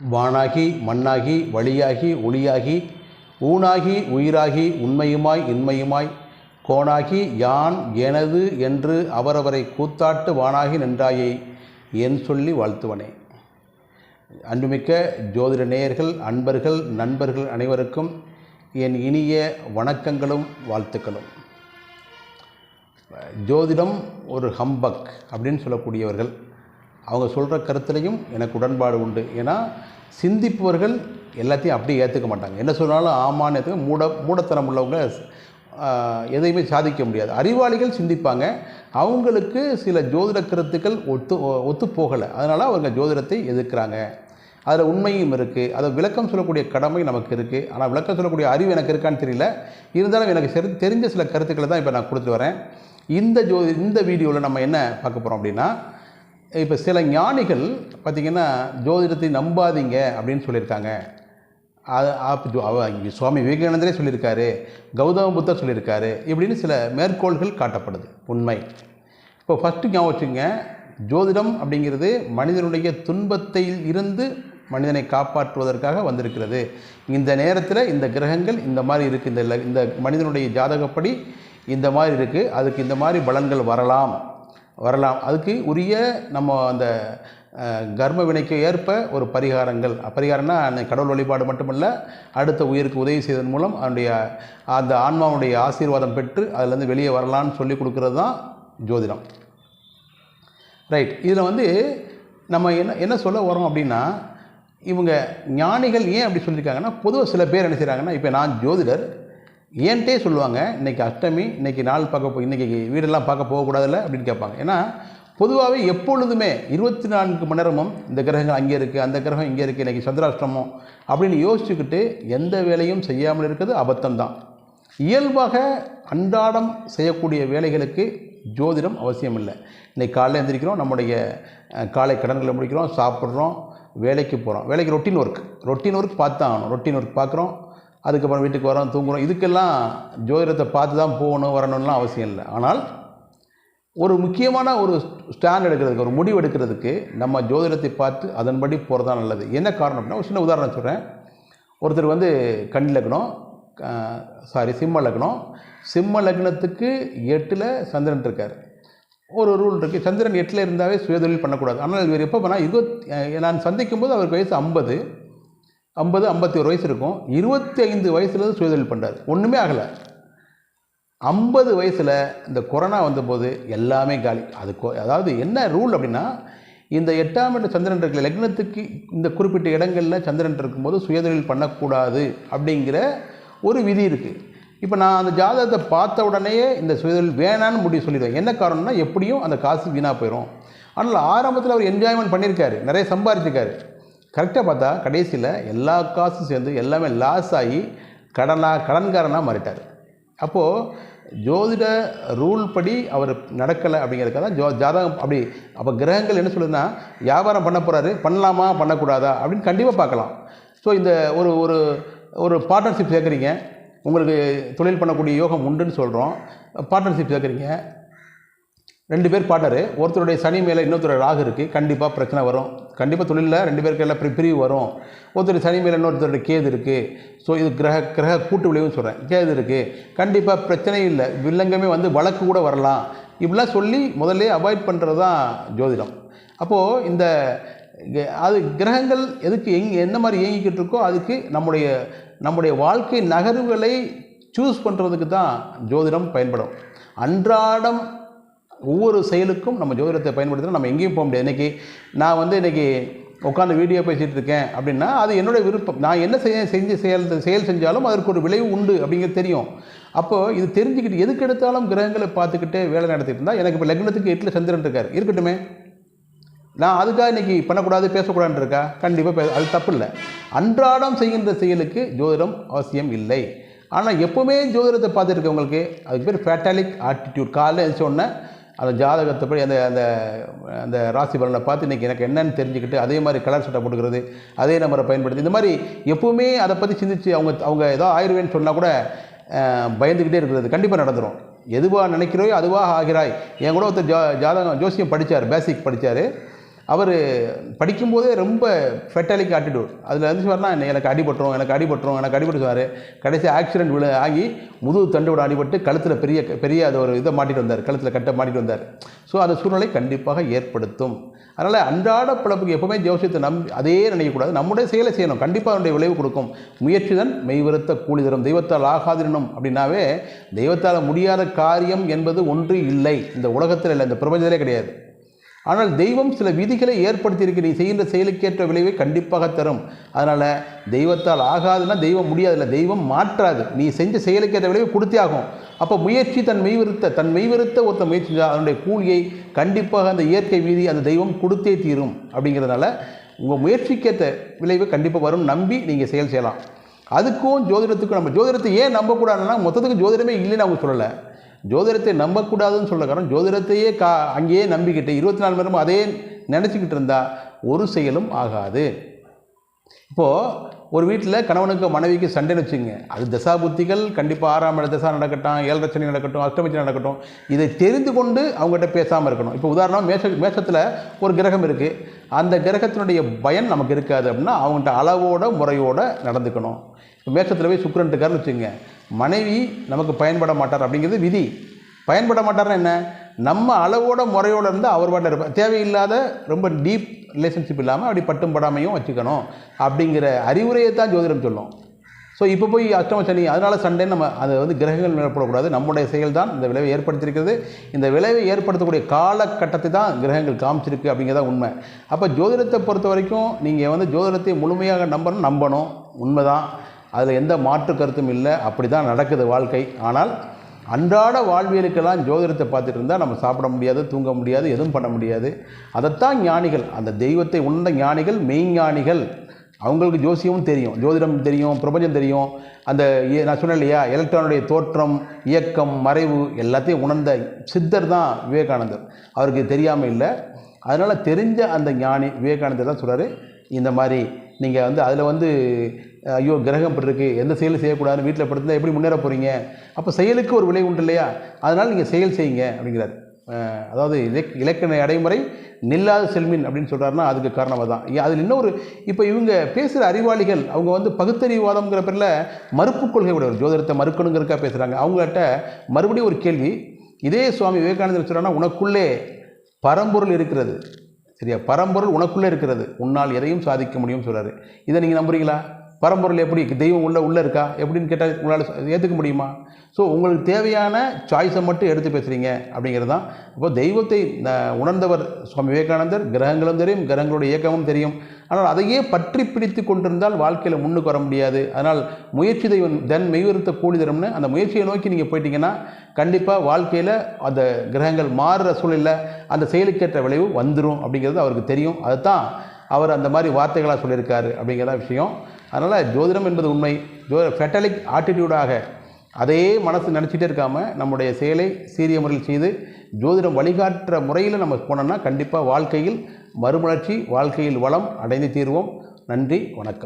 வானாகி மண்ணாகி வழியாகி ஒளியாகி ஊனாகி உயிராகி உண்மையுமாய் இன்மையுமாய் கோணாகி யான் எனது என்று அவரவரை கூத்தாட்டு வானாகி நின்றாயை என் சொல்லி வாழ்த்துவனே. அன்புமிக்க ஜோதிட நேயர்கள் அன்பர்கள் நண்பர்கள் அனைவருக்கும் என் இனிய வணக்கங்களும் வாழ்த்துக்களும். ஜோதிடம் ஒரு ஹம்பக் அப்படின்னு சொல்லக்கூடியவர்கள் அவங்க சொல்கிற கருத்துலையும் எனக்கு உடன்பாடு உண்டு. ஏன்னா சிந்திப்பவர்கள் எல்லாத்தையும் அப்படியே ஏற்றுக்க மாட்டாங்க. என்ன சொன்னாலும் ஆமான்னு ஏற்றுக்க மூட மூடத்தனம் உள்ளவங்க எதையுமே சாதிக்க முடியாது. அறிவாளிகள் சிந்திப்பாங்க. அவங்களுக்கு சில ஜோதிட கருத்துக்கள் ஒத்து ஒத்து போகலை. அதனால் அவங்க ஜோதிடத்தை எதிர்க்கிறாங்க. அதில் உண்மையும் இருக்குது அதை விளக்கம் சொல்லக்கூடிய கடமை நமக்கு இருக்குது ஆனால் விளக்கம் சொல்லக்கூடிய அறிவு எனக்கு இருக்கான்னு தெரியல. இருந்தாலும் எனக்கு சரி தெரிஞ்ச சில கருத்துக்களை தான் இப்போ நான் கொடுத்துட்டு வரேன். இந்த ஜோ இந்த வீடியோவில் நம்ம என்ன பார்க்க போகிறோம் அப்படின்னா இப்போ சில ஞானிகள் பார்த்திங்கன்னா ஜோதிடத்தை நம்பாதீங்க அப்படின்னு சொல்லியிருக்காங்க. அது அப்ப சுவாமி விவேகானந்தரே சொல்லியிருக்காரு கௌதம புத்தர் சொல்லியிருக்காரு இப்படின்னு சில மேற்கோள்கள் காட்டப்படுது உண்மை. இப்போ ஃபஸ்ட்டு ஞாபகம் வச்சுங்க ஜோதிடம் அப்படிங்கிறது மனிதனுடைய துன்பத்தில் இருந்து மனிதனை காப்பாற்றுவதற்காக வந்திருக்கிறது. இந்த நேரத்தில் இந்த கிரகங்கள் இந்த மாதிரி இருக்குது இந்த இந்த மனிதனுடைய ஜாதகப்படி இந்த மாதிரி இருக்குது அதுக்கு இந்த மாதிரி பலன்கள் வரலாம். வரலாம். அதுக்கு உரிய நம்ம அந்த கர்ம வினைக்கு ஏற்ப ஒரு பரிகாரங்கள். பரிகாரம்னா அந்த கடவுள் வழிபாடு மட்டுமல்ல அடுத்த உயிருக்கு உதவி செய்வதன் மூலம் அவனுடைய அந்த ஆன்மாவுடைய ஆசீர்வாதம் பெற்று அதுலேருந்து வெளியே வரலான்னு சொல்லி கொடுக்கறது தான் ஜோதிடம். ரைட் இதில் வந்து நம்ம என்ன என்ன சொல்ல வரோம் அப்படின்னா இவங்க ஞானிகள் ஏன் அப்படி சொல்லியிருக்காங்கன்னா பொதுவாக சில பேர் என்ன செய்கிறாங்கன்னா இப்போ நான் ஜோதிடர் ஏன்ட்டே சொல்லுவாங்க இன்றைக்கி அஷ்டமி இன்றைக்கி நாள் பார்க்க போ இன்றைக்கி வீடெல்லாம் பார்க்க போகக்கூடாதுல்ல? அப்படின்னு கேட்பாங்க. ஏன்னா பொதுவாகவே எப்பொழுதுமே இருபத்தி நான்கு மணி நேரமும் இந்த கிரகங்கள் அங்கே இருக்குது அந்த கிரகம் இங்கே இருக்குது இன்றைக்கி சந்திராஷ்டமம் அப்படின்னு யோசிச்சுக்கிட்டு எந்த வேலையும் செய்யாமல் இருக்கிறது அபத்தம்தான். இயல்பாக அன்றாடம் செய்யக்கூடிய வேலைகளுக்கு ஜோதிடம் அவசியம் இல்லை இன்றைக்கி காலையில் எழுந்திரிக்கிறோம் நம்முடைய காலை கடன்களை முடிக்கிறோம் சாப்பிட்றோம் வேலைக்கு போகிறோம் வேலைக்கு ரொட்டீன் ஒர்க் ரொட்டீன் ஒர்க் பார்த்து தான் ஆகணும். ரொட்டீன் ஒர்க் பார்க்குறோம் அதுக்கப்புறம் வீட்டுக்கு வரோம் தூங்குறோம். இதுக்கெல்லாம் ஜோதிடத்தை பார்த்து தான் போகணும் வரணும்லாம் அவசியம் இல்லை. ஆனால் ஒரு முக்கியமான ஒரு ஸ்டாண்ட் எடுக்கிறதுக்கு ஒரு முடிவு எடுக்கிறதுக்கு நம்ம ஜோதிடத்தை பார்த்து அதன்படி போகிறது தான் நல்லது. என்ன காரணம் அப்படின்னா ஒரு சின்ன உதாரணம் சொல்கிறேன் ஒருத்தர் வந்து கண் லக்னம் சாரி சிம்ம லக்னம் சிம்ம லக்னத்துக்கு எட்டில் சந்திரன் இருக்கார். ஒரு ரூல் இருக்குது சந்திரன் எட்டில் இருந்தாவே சுயதொழில் பண்ணக்கூடாது. ஆனால் இவர் எப்போ பண்ணால் இருபத் நான் சந்திக்கும் போது அவருக்கு வயசு ஐம்பது. ஐம்பது ஐம்பத்தி ஒரு வயசு இருக்கும். இருபத்தி ஐந்து வயசுலேருந்து சுயதொழில் பண்ணுறாரு ஒன்றுமே ஆகலை. ஐம்பது வயசில் இந்த கொரோனா வந்தபோது எல்லாமே காலி. அது கொ- அதாவது என்ன ரூல் அப்படின்னா இந்த எட்டாம் இட சந்திரன் இருக்கிற லக்னத்துக்கு இந்த குறிப்பிட்ட இடங்களில் சந்திரன் இருக்கும்போது சுயதொழில் பண்ணக்கூடாது அப்படிங்கிற ஒரு விதி இருக்குது இப்போ நான் அந்த ஜாதகத்தை பார்த்த உடனேயே இந்த சுயதொழில் வேணான்னு முடிவு சொல்லிடுவேன். என்ன காரணம்னா எப்படியும் அந்த காசு வீணாக போயிடும் ஆனால் ஆரம்பத்தில் அவர் என்ஜாய்மெண்ட் பண்ணியிருக்காரு. நிறைய சம்பாதிச்சிருக்காரு கரெக்டாக பார்த்தா கடைசியில் எல்லா காசும் சேர்ந்து எல்லாமே லாஸ் ஆகி கடனாக கடன்காரனாக மாறிட்டார். அப்போது ஜோதிட ரூல் படி அவர் நடக்கலை அப்படிங்கிறதுக்காக தான் ஜோ ஜாதகம் அப்படி அப்போ கிரகங்கள் என்ன சொல்லுதுன்னா வியாபாரம் பண்ண போகிறாரு பண்ணலாமா பண்ணக்கூடாதா அப்படின்னு கண்டிப்பாக பார்க்கலாம். ஸோ இந்த ஒரு ஒரு ஒரு பார்ட்னர்ஷிப் சேர்க்குறீங்க. உங்களுக்கு தொழில் பண்ணக்கூடிய யோகம் உண்டுன்னு சொல்கிறோம் பார்ட்னர்ஷிப் சேர்க்குறீங்க. ரெண்டு பேர் பாட்டார் ஒருத்தருடைய சனி மேலே இன்னொருத்தர் ராகு இருக்குது கண்டிப்பாக பிரச்சனை வரும். கண்டிப்பாக தொழிலில் ரெண்டு பேருக்கு எல்லாம் பிரி- பிரிவு வரும். ஒருத்தர் சனி மேலே இன்னொருத்தருடைய கேது இருக்குது ஸோ இது கிரக கிரக கூட்டு விளைவுன்னு சொல்கிறேன் கேது இருக்குது கண்டிப்பாக பிரச்சனை இல்லை. வில்லங்கமே வந்து வழக்கு கூட வரலாம். இப்படிலாம் சொல்லி முதல்ல அவாய்ட் பண்ணுறது தான் ஜோதிடம். அப்போது இந்த அது கிரகங்கள் எதுக்கு எங் என்ன மாதிரி இயங்கிக்கிட்டு இருக்கோ அதுக்கு நம்முடைய நம்முடைய வாழ்க்கை நகர்வுகளை சூஸ் பண்ணுறதுக்கு தான் ஜோதிடம் பயன்படும். அன்றாடம் ஒவ்வொரு செயலுக்கும் நம்ம ஜோதிடத்தை பயன்படுத்தினா நம்ம எங்கேயும் போக முடியாது. இன்றைக்கி நான் வந்து இன்றைக்கி உட்காந்து வீடியோ பேசிகிட்டு இருக்கேன் அப்படின்னா அது என்னுடைய விருப்பம். நான் என்ன செய்ய செஞ்சு செயல் செயல் செஞ்சாலும் அதற்கு ஒரு விளைவு உண்டு அப்படிங்கிறது தெரியும். அப்போது இது தெரிஞ்சுக்கிட்டு எதுக்கு எடுத்தாலும் கிரகங்களை பார்த்துக்கிட்டே வேலை நடத்திட்டு இருந்தால் எனக்கு இப்போ லக்னத்துக்கு எட்டில் சந்திரன் இருக்கார். இருக்கட்டுமே. நான் அதுக்காக இன்றைக்கி பண்ணக்கூடாது பேசக்கூடாதுன்னு இருக்கா? கண்டிப்பாக பே அது தப்பு இல்லை. அன்றாடம் செய்கின்ற செயலுக்கு ஜோதிடம் அவசியம் இல்லை. ஆனால் எப்போவுமே ஜோதிடத்தை பார்த்துருக்கவங்களுக்கு அதுக்கு பேர் ஃபேட்டாலிக் ஆட்டிடியூட் காலையில் எழுந்த உடனே அந்த ஜாதகத்தை படி அந்த அந்த அந்த ராசி பலனை பார்த்து இன்றைக்கி எனக்கு என்னன்னு தெரிஞ்சுக்கிட்டு அதே மாதிரி கலர் சட்டை போட்டுக்கிறது அதே நம்பரை பயன்படுத்தி இந்த மாதிரி எப்போவுமே அதை பற்றி சிந்திச்சு அவங்க அவங்க ஏதோ ஆயிடுவேன்னு சொன்னால் கூட பயந்துக்கிட்டே இருக்கிறது கண்டிப்பாக நடந்துடும் எதுவாக நினைக்கிறோயோ அதுவாக ஆகிறாய். என் கூட ஒருத்தர் ஜா ஜாதகம் ஜோசியம் படித்தார் பேசிக் படித்தார் அவர் படிக்கும்போதே ரொம்ப ஃபெட்டாலிக் ஆட்டிடியூட் அதில் இருந்து சொன்னால் எனக்கு அடிபட்டுரும் எனக்கு அடிபட்டுரும் எனக்கு அடிபட்டுவார் கடைசி ஆக்சிடென்ட் விழு ஆகி முதுகு தண்டு அடிபட்டு கழுத்தில் பெரிய பெரிய அது ஒரு இதை மாட்டிட்டு வந்தார். கழுத்தில் கட்ட மாட்டிட்டு வந்தார். ஸோ அந்த சூழ்நிலை கண்டிப்பாக ஏற்படுத்தும். அதனால் அன்றாட பிழப்புக்கு எப்போவுமே ஜோசியத்தை நம்பி அதே நினைக்கக்கூடாது. நம்முடைய செயலை செய்யணும். கண்டிப்பாக அதனுடைய விளைவு கொடுக்கும். முயற்சிதான் மெய்வருத்த கூலி தரும். தெய்வத்தால் ஆகாதிரணும் அப்படின்னாவே தெய்வத்தால் முடியாத காரியம் என்பது ஒன்று இல்லை. இந்த உலகத்தில் இல்லை இந்த பிரபஞ்சத்திலே கிடையாது. ஆனால் தெய்வம் சில விதிகளை ஏற்படுத்தியிருக்கு. நீ செய்கின்ற செயலுக்கேற்ற விளைவை கண்டிப்பாக தரும். அதனால் தெய்வத்தால் ஆகாதுன்னா தெய்வம் முடியாதுல்ல. தெய்வம் மாற்றாது. நீ செஞ்ச செயலுக்கேற்ற விளைவை கொடுத்தே ஆகும். அப்போ முயற்சி தன் மெய்விருத்த தன் மெய்விருத்த ஒருத்த முயற்சி அதனுடைய கூலியை கண்டிப்பாக அந்த இயற்கை வீதி அந்த தெய்வம் கொடுத்தே தீரும். அப்படிங்கிறதுனால உங்கள் முயற்சிக்கேற்ற விளைவு கண்டிப்பாக வரும். நம்பி நீங்கள் செயல் செய்யலாம். அதுக்கும் ஜோதிடத்துக்கும் நம்ம ஜோதிடத்தை ஏன் நம்பக்கூடாதுன்னா மொத்தத்துக்கு ஜோதிடமே இல்லைன்னு அவங்க சொல்லலை. ஜோதிடத்தை நம்பக்கூடாதுன்னு சொல்ல காரணம் ஜோதிடத்தையே கா அங்கேயே நம்பிக்கிட்டு இருபத்தி நாலு மணி நேரம் அதே நினச்சிக்கிட்டு இருந்தால் ஒரு செயலும் ஆகாது. இப்போது ஒரு வீட்டில் கணவனுக்கு மனைவிக்கு சண்டைன்னு வச்சுங்க அது தசா புத்திகள் கண்டிப்பாக ஆறாம் இட தசா நடக்கட்டும் ஏழரை சனி நடக்கட்டும் அஷ்டமி நடக்கட்டும் இதை தெரிந்து கொண்டு அவங்ககிட்ட பேசாமல் இருக்கணும். இப்போ உதாரணம் மேஷ மேஷத்தில் ஒரு கிரகம் இருக்குது அந்த கிரகத்தினுடைய பயன் நமக்கு இருக்காது அப்படின்னா அவங்கள்ட்ட அளவோட முறையோடு நடந்துக்கணும். இப்போ மேஷத்தில் போய் சுக்கிரன் இருக்காருன்னு வச்சுங்க மனைவி நமக்கு பயன்பட மாட்டார் அப்படிங்கிறது விதி. பயன்பட மாட்டார்னா என்ன? நம்ம அளவோட முறையோட இருந்தால் அவர் பாட்டில் இருப்பார் தேவையில்லாத ரொம்ப டீப் ரிலேஷன்ஷிப் இல்லாமல் அப்படி பட்டும் படாமையும் வச்சுக்கணும் அப்படிங்கிற அறிவுரையை தான் ஜோதிடம் சொல்லும். ஸோ இப்போ போய் அஷ்டம சனி அதனால் சண்டே நம்ம அதை வந்து கிரகங்கள் மேற்படக்கூடாது நம்முடைய செயல் தான் இந்த விளைவை ஏற்படுத்தியிருக்கிறது. இந்த விளைவை ஏற்படுத்தக்கூடிய காலகட்டத்தை தான் கிரகங்கள் காமிச்சிருக்கு அப்படிங்கிறதா உண்மை. அப்போ ஜோதிடத்தை பொறுத்த வரைக்கும் நீங்கள் வந்து ஜோதிடத்தை முழுமையாக நம்பணும் நம்பணும். உண்மைதான். அதில் எந்த மாற்று கருத்தும் இல்லை. அப்படி தான் நடக்குது வாழ்க்கை. ஆனால் அன்றாட வாழ்வியலுக்கெல்லாம் ஜோதிடத்தை பார்த்துட்டு இருந்தால் நம்ம சாப்பிட முடியாது தூங்க முடியாது எதுவும் பண்ண முடியாது. அதைத்தான் ஞானிகள் அந்த தெய்வத்தை உணர்ந்த ஞானிகள் மெய்ஞானிகள் அவங்களுக்கு ஜோசியமும் தெரியும் ஜோதிடம் தெரியும் பிரபஞ்சம் தெரியும். அந்த நான் சொன்னேன் இல்லையா எலக்ட்ரானுடைய தோற்றம் இயக்கம் மறைவு எல்லாத்தையும் உணர்ந்த சித்தர் தான் விவேகானந்தர். அவருக்கு தெரியாமல் இல்லை. அதனால் தெரிஞ்ச அந்த ஞானி விவேகானந்தர் தான் சொல்கிறார் இந்த மாதிரி நீங்கள் வந்து அதில் வந்து ஐயோ கிரகம் இப்படி இருக்கு. எந்த செயலும் செய்யக்கூடாதுன்னு வீட்டில் படுத்துனா எப்படி முன்னேற போகிறீங்க அப்போ செயலுக்கு ஒரு விலை உண்டு இல்லையா? அதனால் நீங்கள் செயல் செய்யுங்க அப்படிங்கிறார். அதாவது இலக் இலக்கண அடைமுறை நில்லாத செல்மின் அப்படின்னு சொல்கிறாருன்னா அதுக்கு காரணமாக தான் அதில் இன்னொரு இப்போ இவங்க பேசுகிற அறிவாளிகள் அவங்க வந்து பகுத்தறிவாதம்ங்கிற பேரில் மறுப்பு கொள்கை உடையவர் ஜோதிடத்தை மறுக்கணுங்கிறக்கா பேசுகிறாங்க அவங்கள்ட்ட மறுபடியும் ஒரு கேள்வி. இதே சுவாமி விவேகானந்தர் சொல்கிறாங்கன்னா உனக்குள்ளே பரம்பொருள் இருக்கிறது. சரியா? பரம்பொருள் உனக்குள்ளே இருக்கிறது. உன்னால் எதையும் சாதிக்க முடியும்னு சொல்கிறாரு இதை நீங்கள் நம்புறீங்களா? பரம்பொருள் எப்படி? தெய்வம் உள்ள உள்ளே இருக்கா? எப்படின்னு கேட்டால் உங்களால் ஏற்றுக்க முடியுமா? ஸோ உங்களுக்கு தேவையான சாய்ஸை மட்டும் எடுத்து பேசுகிறீங்க அப்படிங்கிறது தான் இப்போ தெய்வத்தை உணர்ந்தவர் சுவாமி விவேகானந்தர் கிரகங்களும் தெரியும் கிரகங்களுடைய இயக்கமும் தெரியும். ஆனால் அதையே பற்றி பிடித்து கொண்டிருந்தால் வாழ்க்கையில் முன்னுக்கு வர முடியாது. அதனால் முயற்சி தெய்வம் தென் மெய்வருத்த கூலி தரும்னு அந்த முயற்சியை நோக்கி நீங்கள் போயிட்டீங்கன்னா கண்டிப்பாக வாழ்க்கையில் அந்த கிரகங்கள் மாறுற சூழலில் அந்த செயலுக்கேற்ற விளைவு வந்துடும் அப்படிங்கிறது அவருக்கு தெரியும். அதுதான் அவர் அந்த மாதிரி வார்த்தைகளாக சொல்லியிருக்காரு அப்படிங்கிற விஷயம். அதனால் ஜோதிடம் என்பது உண்மை. ஜோ ஃபெட்டலிக் ஆட்டிடியூடாக அதே மனசு நினச்சிட்டே இருக்காமல் நம்முடைய செயலை சீரிய முறையில் செய்து ஜோதிடம் வழிகாட்டுற முறையில் நம்ம போனோம்னா கண்டிப்பாக வாழ்க்கையில் மறுமலர்ச்சி வாழ்க்கையில் வளம் அடைந்து தீர்வோம். நன்றி வணக்கம்.